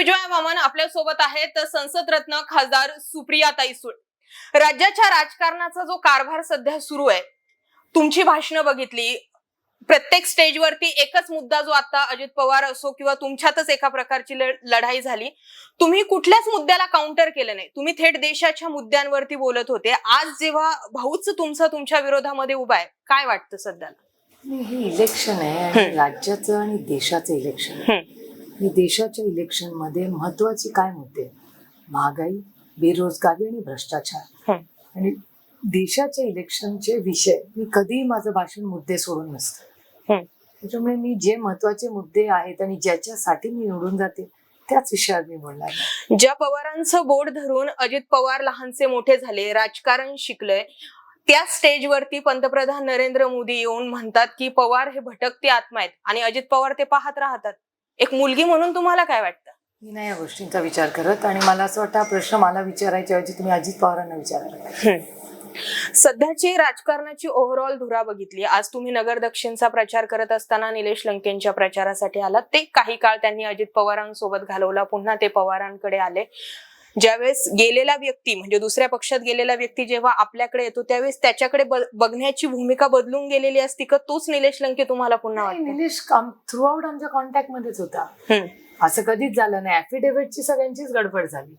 विजया वामन आपल्यासोबत आहेत. संसद रत्न खासदार सुप्रियाताई सुळ. राज्याच्या राजकारणाचा जो कारभार सध्या सुरू आहे तुमची भाषणं बघितली. प्रत्येक स्टेजवरती एकच मुद्दा जो आता अजित पवार असो किंवा तुमच्यातच एका प्रकारची लढाई झाली. तुम्ही कुठल्याच मुद्द्याला काउंटर केलं नाही. तुम्ही थेट देशाच्या मुद्द्यांवरती बोलत होते. आज जेव्हा भाऊच तुमचा तुमच्या विरोधामध्ये उभा आहे काय वाटतं सध्याला? हे इलेक्शन आहे राज्याचं आणि देशाचं इलेक्शन आणि देशाच्या इलेक्शनमध्ये महत्त्वाचे काय मुद्दे महागाई बेरोजगारी आणि भ्रष्टाचार हं. आणि देशाच्या इलेक्शनचे विषय मी कधीही माझं भाषण मुद्दे सोडून नसतं हं. त्याच्यामुळे मी जे महत्त्वाचे मुद्दे आहेत आणि ज्याच्यासाठी मी निवडून जाते त्याच विषयावर मी बोलणार. ज्या पवारांचं बोट धरून अजित पवार लहानसे मोठे झाले राजकारण शिकलंय त्या स्टेजवरती पंतप्रधान नरेंद्र मोदी येऊन म्हणतात की पवार हे भटकते आत्मा आहेत आणि अजित पवार ते पाहत राहतात एक मुलगी म्हणून तुम्हाला काय वाटतं? मी नाही या गोष्टींचा विचार करत आणि मला असं वाटतं हा प्रश्न मला विचारायच्या ऐवजी तुम्ही अजित पवारांना पाहिजे. सध्याची राजकारणाची ओव्हरऑल धुरा बघितली. आज तुम्ही नगर दक्षिणचा प्रचार करत असताना निलेश लंकेंच्या प्रचारासाठी आलात. ते काही काळ त्यांनी अजित पवारांसोबत घालवला. पुन्हा ते पवारांकडे आले. ज्यावेळेस गेलेला व्यक्ती म्हणजे दुसऱ्या पक्षात गेलेला व्यक्ती जेव्हा आपल्याकडे येतो त्यावेळेस त्याच्याकडे बघण्याची भूमिका बदलून गेलेली असती का? तोच निलेश लंके तुम्हाला पुन्हा निलेश थ्रू आउट आमच्या कॉन्टॅक्ट मध्येच होता. असं कधीच झालं नाही. ऍफिडेव्हिटची सगळ्यांचीच गडबड झाली.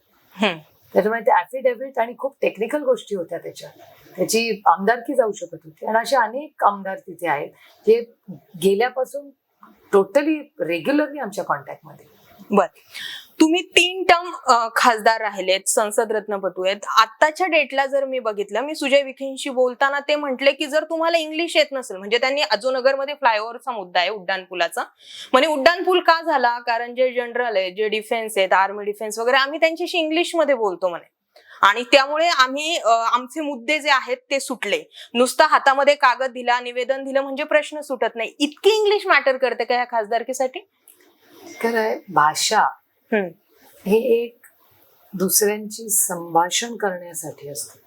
त्याच्यामुळे ते ऍफिडेव्हिट आणि खूप टेक्निकल गोष्टी होत्या त्याच्यात. त्याची आमदारकी जाऊ शकत होती. आणि असे अनेक आमदार तिथे आहेत जे गेल्यापासून टोटली रेग्युलरली आमच्या कॉन्टॅक्टमध्ये. बर. तुम्ही तीन टर्म खासदार राहिलेत संसद रत्नपटू आहेत आत्ताच्या डेटला जर मी बघितलं मी सुजय विखेंशी बोलताना ते म्हटले की जर तुम्हाला इंग्लिश येत नसेल म्हणजे त्यांनी अजूनगरमध्ये फ्लायओव्हरचा मुद्दा आहे उड्डाणपुलाचा म्हणजे उड्डाणपूल का झाला? कारण जे जनरल आहे जे डिफेन्स आहेत आर्मी डिफेन्स वगैरे आम्ही त्यांच्याशी इंग्लिशमध्ये बोलतो म्हणे. आणि त्यामुळे आम्ही आमचे मुद्दे जे आहेत ते सुटले. नुसतं हातामध्ये कागद दिला निवेदन दिलं म्हणजे प्रश्न सुटत नाही. इतकी इंग्लिश मॅटर करते का या खासदारकीसाठी? खरं आहे भाषा. हे एक दुसऱ्यांची संभाषण करण्यासाठी असते.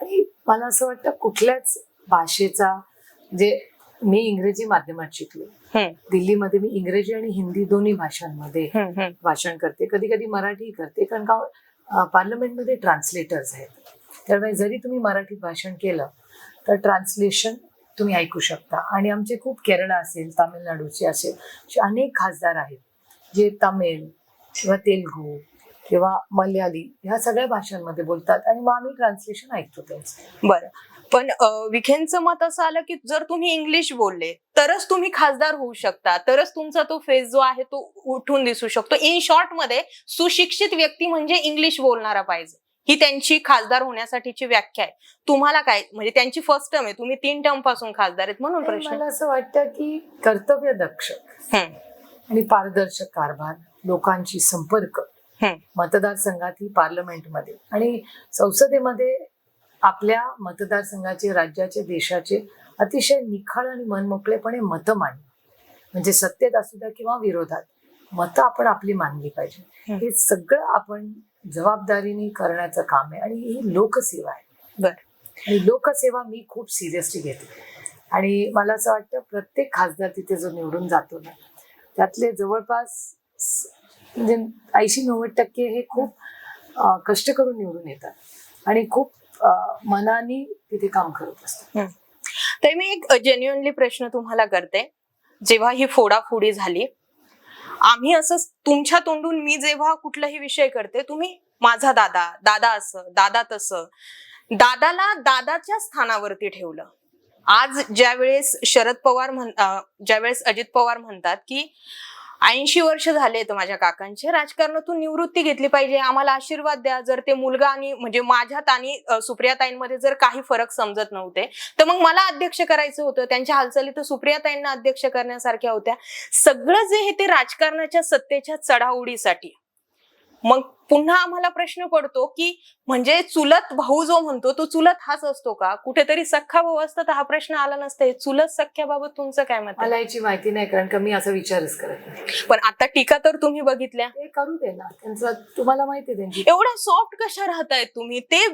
आणि मला असं वाटतं कुठल्याच भाषेचा म्हणजे मी इंग्रजी माध्यमात शिकले. दिल्लीमध्ये मी इंग्रजी आणि हिंदी दोन्ही भाषांमध्ये. भाषण करते. कधी कधी मराठी करते कारण का पार्लमेंटमध्ये ट्रान्सलेटर्स आहेत. त्यामुळे जरी तुम्ही मराठीत भाषण केलं तर ट्रान्सलेशन तुम्ही ऐकू शकता. आणि आमचे खूप केरळा असेल तामिळनाडूचे असेल असे अनेक खासदार आहेत जे तमिळ किंवा तेलगू किंवा मल्याळी ह्या सगळ्या भाषांमध्ये बोलतात आणि मग आम्ही ट्रान्सलेशन ऐकतो त्यांचं. बरं. पण विखेंचं मत असं आलं की जर तुम्ही इंग्लिश बोलले तरच तुम्ही खासदार होऊ शकता. तरच तुमचा तो फेस जो आहे तो उठून दिसू शकतो. इन शॉर्टमध्ये सुशिक्षित व्यक्ती म्हणजे इंग्लिश बोलणारा पाहिजे. ही त्यांची खासदार होण्यासाठीची व्याख्या आहे. तुम्हाला काय म्हणजे त्यांची फर्स्ट टर्म आहे. तुम्ही तीन टर्मपासून खासदार आहेत म्हणून प्रश्न. मला असं वाटतं की कर्तव्य दक्ष आणि पारदर्शक कारभार लोकांशी संपर्क हम्म. मतदारसंघातही पार्लमेंटमध्ये आणि संसदेमध्ये आपल्या मतदारसंघाचे राज्याचे देशाचे अतिशय निखाळ आणि मनमोकळेपणे मतं मांडणं म्हणजे सत्तेत असू द्या किंवा विरोधात मतं आपण आपली मानली पाहिजे. हे सगळं आपण जबाबदारीने करण्याचं काम आहे आणि ही लोकसेवा आहे बर आणि लोकसेवा मी खूप सिरियसली घेते आणि मला असं वाटतं प्रत्येक खासदार तिथे जो निवडून जातो ना त्यातले जवळपास म्हणजे ऐंशी नव्वद टक्के हे खूप कष्ट करून निवडून येतात. आणि खूप मनाने तिथे काम करत असतात. तर मी एक जेन्युअनली प्रश्न तुम्हाला करते. जेव्हा ही फोडाफोडी झाली आम्ही असं तुमच्या तोंडून मी जेव्हा कुठलाही विषय करते तुम्ही माझा दादा दादा असं दादा तसं दादाला दादाच्या स्थानावरती ठेवलं. आज ज्यावेळेस शरद पवार म्हण ज्यावेळेस अजित पवार म्हणतात की ऐंशी वर्ष झालेत माझ्या काकांचे. राजकारणातून निवृत्ती घेतली पाहिजे. आम्हाला आशीर्वाद द्या. जर ते मुलगा आणि म्हणजे माझ्यात आणि सुप्रियाताईंमध्ये जर काही फरक समजत नव्हते तर मग मला अध्यक्ष करायचं होतं. त्यांच्या हालचाली तर सुप्रियाताईंना अध्यक्ष करण्यासारख्या होत्या. सगळं जे हे ते राजकारणाच्या सत्तेच्या चढाओढीसाठी मग पुन्हा आम्हाला प्रश्न पडतो की म्हणजे चुलत भाऊ जो म्हणतो तो चुलत हाच असतो का? कुठेतरी सख्खा भाऊ असता तर हा प्रश्न आला नसता. चुलत सख्याबाबत तुमचं काय मत मला याची माहिती नाही कारण का मी असा विचारच करत नाही. पण आता टीका तर तुम्ही बघितल्या. ते करू दे ना. त्यांचं तुम्हाला माहिती त्यांची. एवढ्या सॉफ्ट कशा राहतायत तुम्ही? ते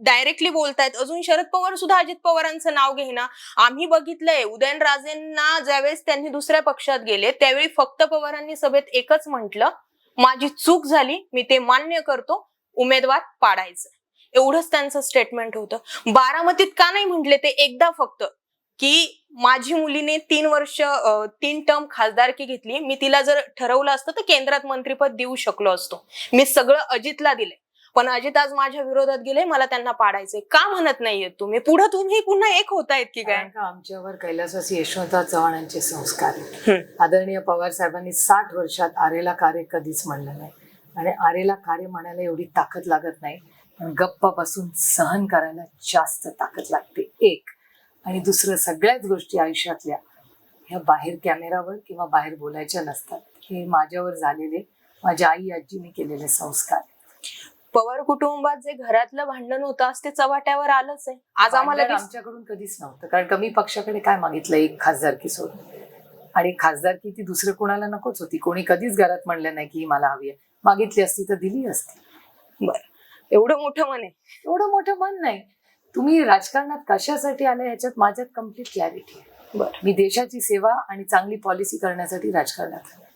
डायरेक्टली बोलतायत. अजून शरद पवार सुद्धा अजित पवारांचं नाव घेईना. आम्ही बघितलंय उदयनराजेंना ज्यावेळेस त्यांनी दुसऱ्या पक्षात गेले त्यावेळी फक्त पवारांनी सभेत एकच म्हटलं. माझी चूक झाली मी ते मान्य करतो उमेदवार पाडायचं. एवढंच त्यांचं स्टेटमेंट होतं. बारामतीत का नाही म्हटले ते एकदा फक्त की माझी मुलीने तीन वर्ष तीन टर्म खासदारकी घेतली मी तिला जर ठरवलं असतं तर केंद्रात मंत्रीपद देऊ शकलो असतो. मी सगळं अजितला दिले पण अजित आज माझ्या विरोधात गेले मला त्यांना पाडायचंय. का म्हणत नाहीये तुम्ही? पुढे तुम्ही पुन्हा एक होतायत की काय? आमच्यावर कैलासवासी यशवंतराव चव्हाणांचे संस्कार आहेत. हम्म. आदरणीय पवार साहेबांनी साठ वर्षात आरेला कार्य कधीच म्हणलं नाही. आणि आरेला कार्य म्हणायला एवढी ताकद लागत नाही. पण गप्प बसून सहन करायला जास्त ताकद लागते. एक. आणि दुसरं सगळ्याच गोष्टी आयुष्यातल्या ह्या बाहेर कॅमेरावर किंवा बाहेर बोलायच्या नसतात. हे माझ्यावर झालेले माझ्या आई आजीने केलेले संस्कार. पवार कुटुंबात जे घरातलं भांडण होतं आज ते चव्हाट्यावर आलंच आहे. आज आम्हाला आमच्याकडून कधीच नव्हतं. कारण कमी पक्षाकडे काय मागितलं एक खासदारकी सोडून आणि खासदारकी ती दुसरं कोणाला नकोच होती. कोणी कधीच घरात म्हणलं नाही की मला हवी आहे. मागितली असती तर दिली असती. बरं. एवढं मोठं मन आहे. एवढं मोठं मन नाही. तुम्ही राजकारणात कशासाठी आले ह्याच्यात माझ्यात कंप्लीट क्लॅरिटी आहे. बरं. मी देशाची सेवा आणि चांगली पॉलिसी करण्यासाठी राजकारणात आले.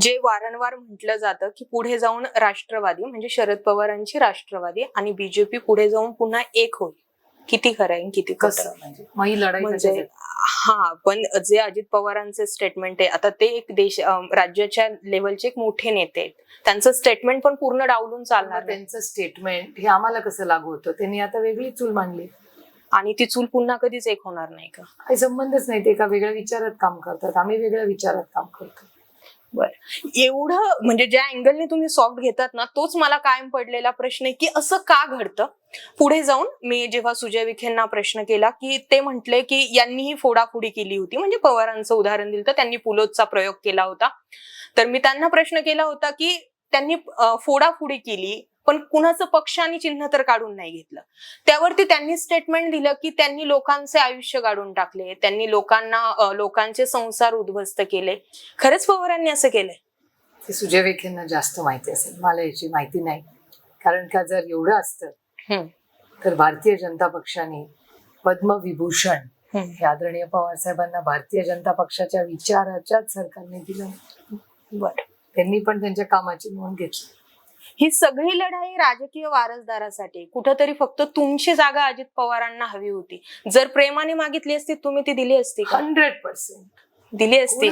जे वारंवार म्हटलं जातं की पुढे जाऊन राष्ट्रवादी म्हणजे शरद पवारांची राष्ट्रवादी आणि बीजेपी पुढे जाऊन पुन्हा एक होईल. किती खरं आहे आणि किती कसं? म्हणजे ही म्हणजे? हा पण जे अजित पवारांचे स्टेटमेंट आहे आता ते एक देश राज्याच्या लेवलचे एक मोठे नेते आहेत. त्यांचं स्टेटमेंट पण पूर्ण डावलून चालणार. त्यांचं स्टेटमेंट हे आम्हाला कसं लागू होतं? त्यांनी आता वेगळी चूल मांडली. आणि ती चूल पुन्हा कधीच एक होणार नाही का? काही संबंधच नाही ते एका वेगळ्या विचारात काम करतात. आम्ही वेगळ्या विचारात काम करतो. बरं. एवढं म्हणजे ज्या अँगलने तुम्ही सॉफ्ट घेतात ना तोच मला कायम पडलेला प्रश्न आहे की असं का घडतं? पुढे जाऊन मी जेव्हा सुजय विखेंना प्रश्न केला की ते म्हटले की यांनीही फोडाफोडी केली होती. म्हणजे पवारांचं उदाहरण दिलं तर त्यांनी पुलोजचा प्रयोग केला होता. तर मी त्यांना प्रश्न केला होता की त्यांनी फोडाफोडी केली. पण कुणाचं पक्ष आणि चिन्ह तर काढून नाही घेतलं. त्यावरती त्यांनी स्टेटमेंट दिलं की त्यांनी लोकांचे आयुष्य काढून टाकले. त्यांनी लोकांना लोकांचे संसार उद्ध्वस्त केले. खरंच पवारांनी असं केलंय? ते सुजय विखेंना जास्त माहिती असेल. मला याची माहिती नाही. कारण का जर एवढं असतं. तर भारतीय जनता पक्षाने पद्मविभूषण हे. आदरणीय पवार साहेबांना भारतीय जनता पक्षाच्या विचाराच्याच सरकारने दिलं बर. त्यांनी पण त्यांच्या कामाची नोंद घेतली. ही सगळी लढाई राजकीय वारसदारासाठी. कुठंतरी फक्त तुमची जागा अजित पवारांना हवी होती. जर प्रेमाने मागितली असती तुम्ही ती दिली असती हंड्रेड पर्सेंट. दिली असती.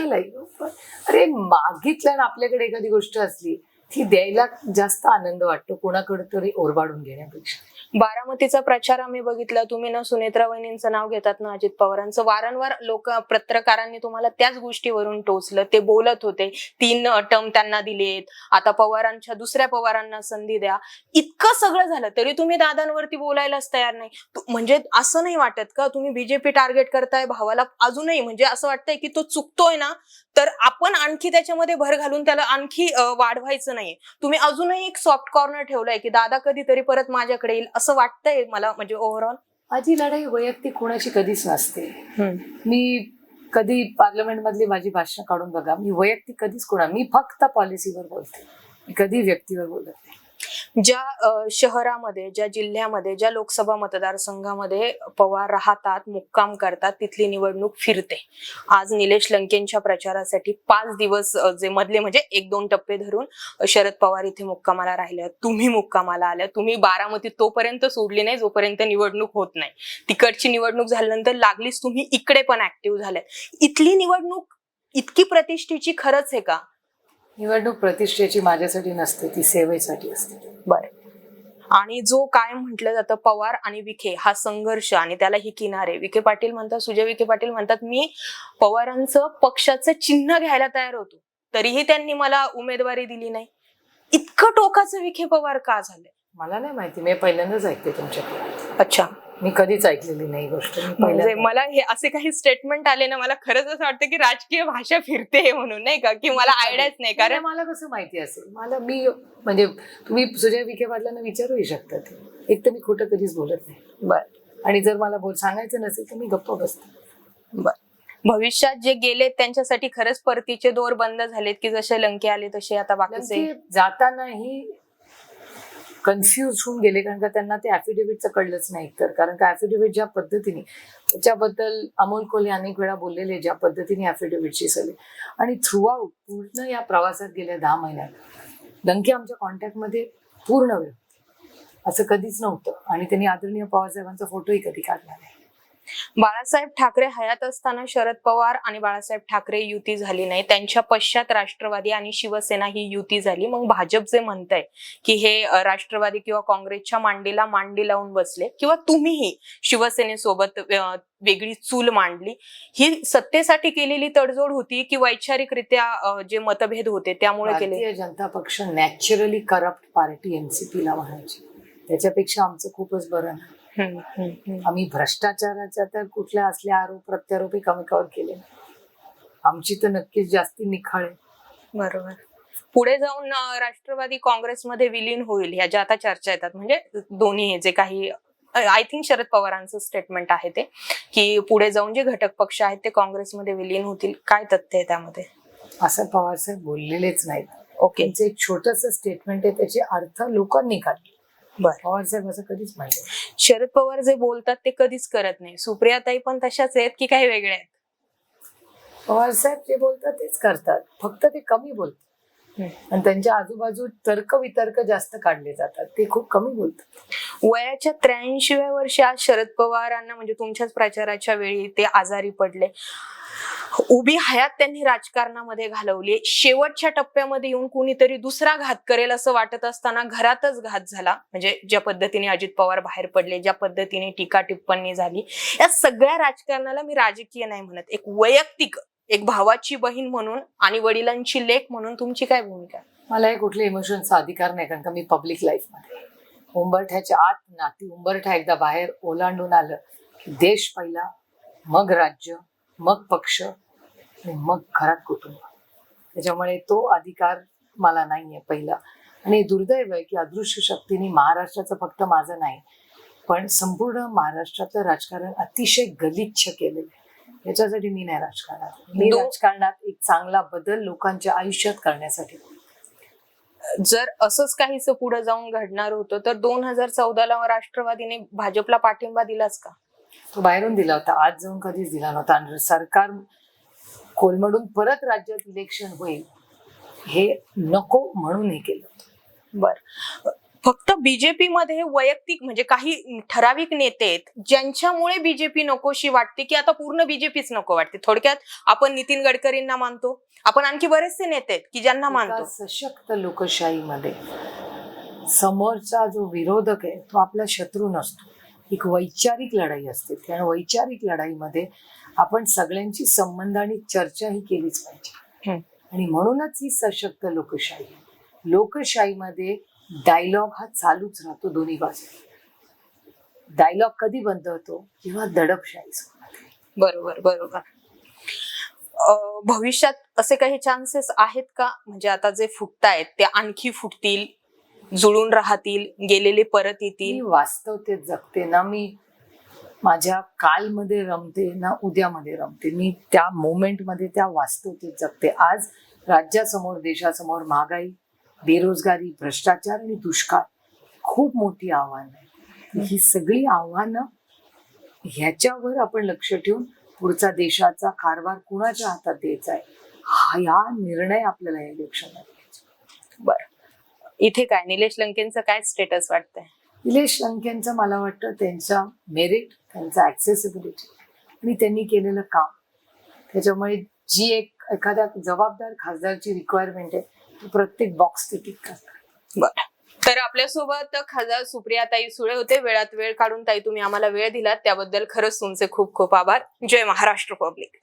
अरे मागितलं ना आपल्याकडे एखादी गोष्ट असली ती द्यायला जास्त आनंद वाटतो कोणाकडे तरी ओरबाडून घेण्यापेक्षा. बारामतीचा प्रचार आम्ही बघितला. तुम्ही ना सुनेत्रा वहिनींचं नाव घेतात ना अजित पवारांचं. वारंवार लोक पत्रकारांनी तुम्हाला त्याच गोष्टीवरून टोचलं. ते बोलत होते. तीन टर्म त्यांना दिलेत. आता पवारांच्या दुसऱ्या पवारांना संधी द्या. इतकं सगळं झालं. तरी तुम्ही दादांवरती बोलायलाच तयार नाही. म्हणजे असं नाही वाटत का? तुम्ही बीजेपी टार्गेट करताय. भावाला अजूनही म्हणजे असं वाटतंय की तो चुकतोय ना तर आपण आणखी त्याच्यामध्ये भर घालून त्याला आणखी वाढवायचं नाहीये. तुम्ही अजूनही एक सॉफ्ट कॉर्नर ठेवलाय की दादा कधीतरी परत माझ्याकडे येईल असं वाटतंय मला म्हणजे ओव्हरऑल माझी लढाई वैयक्तिक कोणाशी कधीच नसते. मी कधी पार्लमेंट मधली माझी भाषण काढून बघा मी वैयक्तिक कधीच कोणा मी फक्त पॉलिसीवर बोलते. मी कधी व्यक्तीवर बोलत नाही. ज्या शहरामध्ये ज्या जिल्ह्यामध्ये ज्या लोकसभा मतदारसंघामध्ये पवार राहतात मुक्काम करतात तिथली निवडणूक फिरते. आज निलेश लंकेंच्या प्रचारासाठी पाच दिवस जे मधले म्हणजे एक दोन टप्पे धरून शरद पवार इथे मुक्कामाला राहिले. तुम्ही मुक्कामाला आल्या. तुम्ही बारामती तोपर्यंत सोडली नाही जोपर्यंत निवडणूक होत नाही. तिकडची निवडणूक झाल्यानंतर लागलीच तुम्ही इकडे पण ऍक्टिव्ह झाल्या इथली निवडणूक इतकी प्रतिष्ठेची खरंच आहे का? निवडणूक प्रतिष्ठेची माझ्यासाठी नसते ती सेवेसाठी असते. बर. आणि जो काय म्हटलं जातं पवार आणि विखे हा संघर्ष आणि त्याला ही किनारे. विखे पाटील म्हणतात सुजय विखे पाटील म्हणतात मी पवारांचं पक्षाचं चिन्ह घ्यायला तयार होतो. तरीही त्यांनी मला उमेदवारी दिली नाही. इतकं टोकाचं विखे पवार का झालंय? मला नाही माहिती मी पहिल्यांदाच ऐकते तुमच्याकडे. अच्छा. मी कधीच ऐकलेली नाही गोष्ट. म्हणजे मला हे असे काही स्टेटमेंट आले ना मला खरंच असं वाटतं की राजकीय भाषा फिरते म्हणून नाही का? की मला आयडियाच नाही कारण मला कसं माहिती असेल? मला मी म्हणजे तुम्ही सुजय विखे पाटलांना विचारूही शकता ते. एक तर मी खोटं कधीच बोलत नाही. बर. आणि जर मला बोल सांगायचं नसेल तर मी गप्प बसते. बर. भविष्यात जे गेलेत त्यांच्यासाठी खरंच परतीचे दोर बंद झालेत की जसे लंके आले तसे आता बाकीचे जातानाही कन्फ्यूज होऊन गेले कारण का त्यांना ते ऍफिडेव्हिटचं कळलंच नाही तर कारण का ऍफिडेव्हिट ज्या पद्धतीने त्याच्याबद्दल अमोल कोल्हे अनेक वेळा बोललेले ज्या पद्धतीने ऍफिडेव्हिटची सगळी. आणि थ्रूआउट पूर्ण या प्रवासात गेल्या दहा महिन्यात दंके आमच्या कॉन्टॅक्टमध्ये पूर्ण वेळ. असं कधीच नव्हतं. आणि त्यांनी आदरणीय पवारसाहेबांचा फोटोही कधी काढला नाही. बाळासाहेब ठाकरे हयात असताना शरद पवार आणि बाळासाहेब ठाकरे युती झाली नाही. त्यांच्या पश्चात राष्ट्रवादी आणि शिवसेना ही युती झाली. मग भाजप जे म्हणतंय की हे राष्ट्रवादी किंवा काँग्रेसच्या मांडीला मांडी लावून बसले किंवा तुम्हीही शिवसेनेसोबत वेगळी चूल मांडली ही सत्तेसाठी केलेली तडजोड होती की वैचारिकरित्या जे मतभेद होते त्यामुळे केले? जनता पक्ष नॅचरली करप्ट पार्टी एनसीपीला म्हणायची. त्याच्यापेक्षा आमचं खूपच बरं आम्ही भ्रष्टाचाराच्या तर कुठल्या असल्या आरोप प्रत्यारोपही कमी कवर केले. आमची तर नक्कीच जास्ती निखाळ आहे. बरोबर. पुढे जाऊन राष्ट्रवादी काँग्रेसमध्ये विलीन होईल ह्या ज्या आता चर्चा येतात म्हणजे दोन्ही जे काही आय थिंक शरद पवारांचं स्टेटमेंट आहे ते की पुढे जाऊन जे घटक पक्ष आहेत ते काँग्रेसमध्ये विलीन होतील. काय तथ्य आहे त्यामध्ये? असं पवारसाहेब बोललेलेच नाहीत. ओके. त्यांचं एक छोटस स्टेटमेंट आहे त्याचे अर्थ लोकांनी काढले. बर. पवारसाहेब असं कधीच माहिती शरद पवार जे बोलतात ते कधीच करत नाही. सुप्रियाताई पण तशाच आहेत की काही वेगळे आहेत? पवारसाहेब जे बोलतात तेच करतात. फक्त ते कमी बोलतात. आणि त्यांच्या आजूबाजू तर्क वितर्क जास्त काढले जातात. ते खूप कमी बोलतात. वयाच्या त्र्याऐंशीव्या वर्षी आज शरद पवारांना म्हणजे तुमच्याच प्रचाराच्या वेळी ते आजारी पडले. उभी हयात त्यांनी राजकारणामध्ये घालवली शेवटच्या टप्प्यामध्ये येऊन कुणीतरी दुसरा घात करेल असं वाटत असताना घरातच घात झाला. म्हणजे ज्या पद्धतीने अजित पवार बाहेर पडले ज्या पद्धतीने टीका टिप्पणी झाली या सगळ्या राजकारणाला मी राजकीय नाही म्हणत एक वैयक्तिक एक भावाची बहीण म्हणून आणि वडिलांची लेख म्हणून तुमची काय भूमिका? मला हे कुठले इमोशनचा अधिकार नाही कारण का मी पब्लिक लाईफमध्ये उंबरठ्याच्या आत नाती उंबरठा एकदा बाहेर ओलांडून आलं देश पहिला मग राज्य मग पक्ष आणि मग घरात कुटुंब. त्याच्यामुळे तो अधिकार मला नाहीये पहिला. आणि दुर्दैव आहे की अदृश्य शक्तीने महाराष्ट्राचं फक्त माझं नाही पण संपूर्ण महाराष्ट्रातलं राजकारण अतिशय गलिच्छ केलेलं आहे. याच्यासाठी मी नाही राजकारणात. मी राजकारणात एक चांगला बदल लोकांच्या आयुष्यात करण्यासाठी जर असंच काहीच पुढे जाऊन घडणार होतं तर दोन हजार चौदाला राष्ट्रवादीने भाजपला पाठिंबा दिलाच का? तो बाहेरून दिला होता. आज जाऊन कधीच दिला नव्हता. आणि सरकार कोलमडून परत राज्यात इलेक्शन होईल हे नको म्हणून हे केलं. बर. फक्त बीजेपी मध्ये वैयक्तिक म्हणजे काही ठराविक नेते आहेत ज्यांच्यामुळे बीजेपी नकोशी वाटते की आता पूर्ण बीजेपीच नको वाटते. थोडक्यात आपण नितीन गडकरींना मानतो आपण आणखी बरेचसे नेते आहेत की ज्यांना मानतो. सशक्त लोकशाहीमध्ये समोरचा जो विरोधक आहे तो आपला शत्रू नसतो. एक वैचारिक लढाई असते. त्या वैचारिक लढाईमध्ये आपण सगळ्यांची संबंध आणि चर्चा ही केलीच पाहिजे. आणि म्हणूनच ही सशक्त लोकशाही. आहे. लोकशाहीमध्ये डायलॉग हा चालूच राहतो दोन्ही बाजू डायलॉग कधी बंद होतो? जेव्हा दडपशाही. बरोबर बरोबर. भविष्यात असे काही चान्सेस आहेत का? म्हणजे आता जे फुटतायत ते आणखी फुटतील? जुळून राहतील गेलेले परत येतील. वास्तवतेत जगते ना मी माझ्या कालमध्ये रमते ना उद्यामध्ये रमते. मी त्या मोमेंटमध्ये त्या वास्तवतेत जगते. आज राज्यासमोर देशासमोर महागाई बेरोजगारी भ्रष्टाचार आणि दुष्काळ खूप मोठी आव्हानं आहे. ही सगळी आव्हानं ह्याच्यावर आपण लक्ष ठेवून पुढचा देशाचा कारभार कुणाच्या हातात द्यायचा आहे? हा या निर्णय आपल्याला या इलेक्शनला घ्यायचा बर. इथे काय? निलेश लंकेंचं काय स्टेटस वाटतंय? निलेश लंकेंचं मला वाटतं त्यांचा मेरिट त्यांचा ऍक्सेसिबिलिटी आणि त्यांनी केलेलं काम. त्याच्यामुळे जी एक एखाद्या जबाबदार खासदारची रिक्वायरमेंट आहे ती प्रत्येक बॉक्स ते टिक करतात. बर. तर आपल्यासोबत खासदार सुप्रिया ताई सुळे होते. वेळात वेळ काढून ताई तुम्ही आम्हाला वेळ दिलात. त्याबद्दल खरंच तुमचे खूप खूप आभार. जय महाराष्ट्र पब्लिक